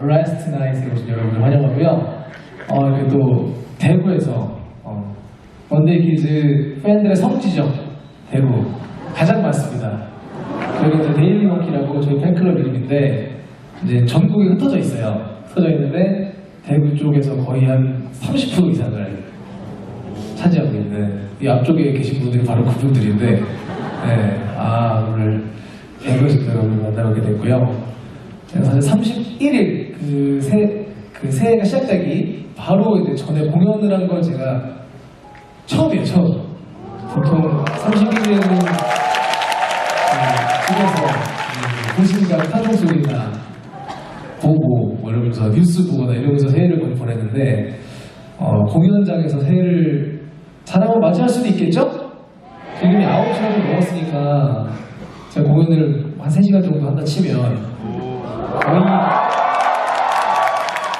라스트 나이트에 오신 여러분을 환영하고요. 어, 이렇게 또 대구에서 어, 원데이 키즈 팬들의 성지죠. 대구 가장 많습니다. 여기 이제 데일리 몽키라고 저희 팬클럽 이름인데 이제 전국에 흩어져 있어요. 흩어져 있는데 대구 쪽에서 거의 한 30% 이상을 차지하고 있는 이 앞쪽에 계신 분들이 바로 그분들인데 네, 아 오늘 대구에서 또 여러분을 만나게 됐고요. 사실 31일 그, 새, 그 새해가 시작되기 바로 이제 전에 공연을 한 건 제가 처음이에요, 처음. 보통 31일에는 집에서 도시가 타종 소리나 보고 뭐 이러면서 뉴스 보거나 이러면서 새해를 보냈는데 어, 공연장에서 새해를 사람은 맞이할 수도 있겠죠? 지금이 9시간 좀 넘었으니까 제가 공연을 한 3시간 정도 한다 치면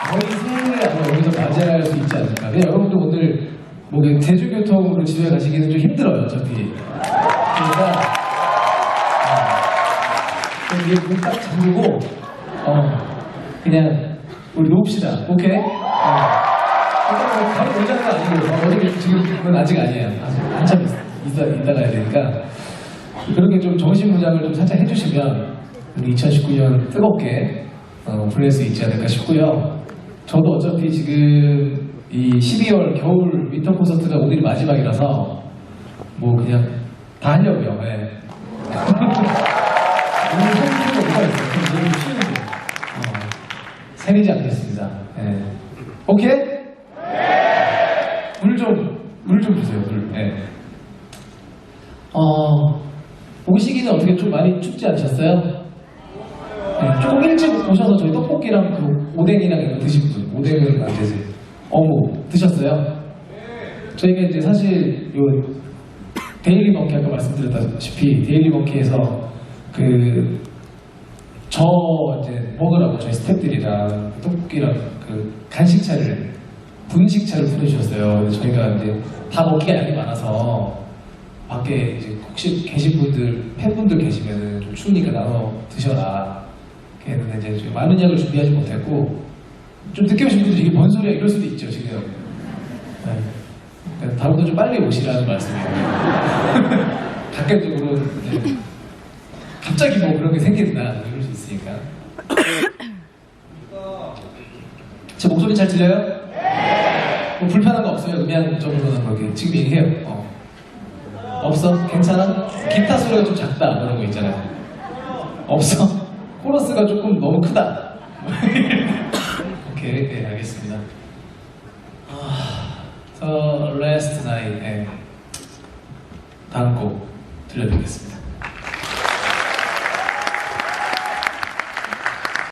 거의 거의 아마 여기서 맞이할 수 있지 않을까. 그냥 여러분들 오늘 뭐 그냥 대중교통으로 집에 가시기는 좀 힘들어요, 어차피. 그러니까 어, 이게 문딱 잠그고 어, 그냥 우리 놓읍시다. 오케이? 어. 뭐 바로 놀자는 건 아니고 어, 어디 지금 그건 아직 아니에요. 아직 한참 있, 있다, 있다 가야 되니까 그렇게 좀 정신 무장을 좀 살짝 해주시면 우리 2019년 뜨겁게 어, 보낼 수 있지 않을까 싶고요. 저도 어차피 지금 이 12월 겨울 윈터 콘서트가 오늘이 마지막이라서 뭐 그냥 다 하려고요. 예. 오늘 생일이 뭐가 있어요? 그럼 내일 쉬는데 어, 생기지 않겠습니다. 예. 오케이? 물 좀, 물 좀 주세요, 물. 예. 어, 오시기는 어떻게 좀 많이 춥지 않으셨어요? 네, 조금 일찍 오셔서 저희 떡볶이랑 그 오뎅이랑 이거 드신 분, 오뎅은 안 되지. 어묵 드셨어요? 저희가 이제 사실 요 데일리 멍키 아까 말씀드렸다시피 데일리 멍키에서 그 저 이제 먹으라고 저희 스태프들이랑 떡볶이랑 그 간식차를 분식차를 보내주셨어요. 저희가 이제 다 먹기가 양이 많아서 밖에 이제 혹시 계신 분들 팬분들 계시면은 좀 추우니까 나눠 드셔라. 이렇게 했는데 이제 좀 많은 양을 준비하지 못했고 좀 늦게 오신 분들이 이게 뭔 소리야 이럴 수도 있죠 지금. 네. 그러니까 다음부터 좀 빨리 오시라는 말씀이에요. 객관적으로 이제 갑자기 뭐 그런 게 생긴다 이럴 수 있으니까. 제 목소리 잘 들려요? 뭐 불편한 거 없어요? 음향 정도는 그렇게 지금 얘기해요. 어. 없어? 괜찮아? 기타 소리가 좀 작다 그런 거 있잖아요. 없어? 코러스가 조금 너무 크다. 오케이, 네, 알겠습니다. 아, 저 Last Night 네. 다음 곡 들려드리겠습니다.